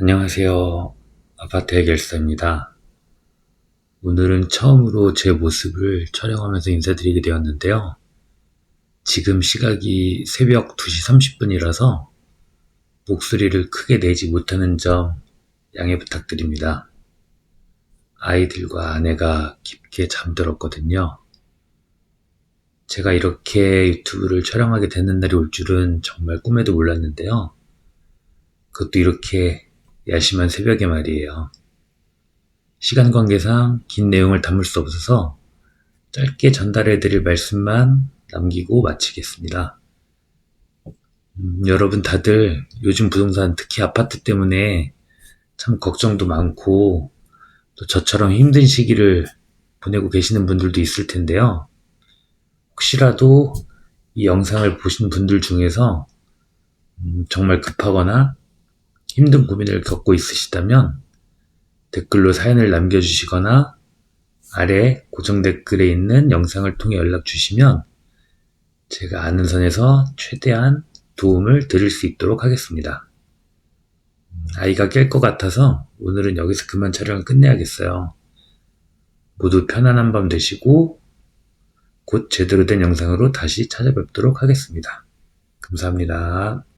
안녕하세요. 아파트 해결사입니다. 오늘은 처음으로 제 모습을 촬영하면서 인사드리게 되었는데요. 지금 시각이 새벽 2시 30분이라서 목소리를 크게 내지 못하는 점 양해 부탁드립니다. 아이들과 아내가 깊게 잠들었거든요. 제가 이렇게 유튜브를 촬영하게 되는 날이 올 줄은 정말 꿈에도 몰랐는데요. 그것도 이렇게 야심한 새벽에 말이에요. 시간 관계상 긴 내용을 담을 수 없어서 짧게 전달해 드릴 말씀만 남기고 마치겠습니다. 음, 여러분 다들 요즘 부동산 특히 아파트 때문에 참 걱정도 많고 또 저처럼 힘든 시기를 보내고 계시는 분들도 있을 텐데요. 혹시라도 이 영상을 보신 분들 중에서 음, 정말 급하거나 힘든 고민을 겪고 있으시다면 댓글로 사연을 남겨주시거나 아래 고정 댓글에 있는 영상을 통해 연락 주시면 제가 아는 선에서 최대한 도움을 드릴 수 있도록 하겠습니다. 아이가 깰 것 같아서 오늘은 여기서 그만 촬영을 끝내야겠어요. 모두 편안한 밤 되시고 곧 제대로 된 영상으로 다시 찾아뵙도록 하겠습니다. 감사합니다.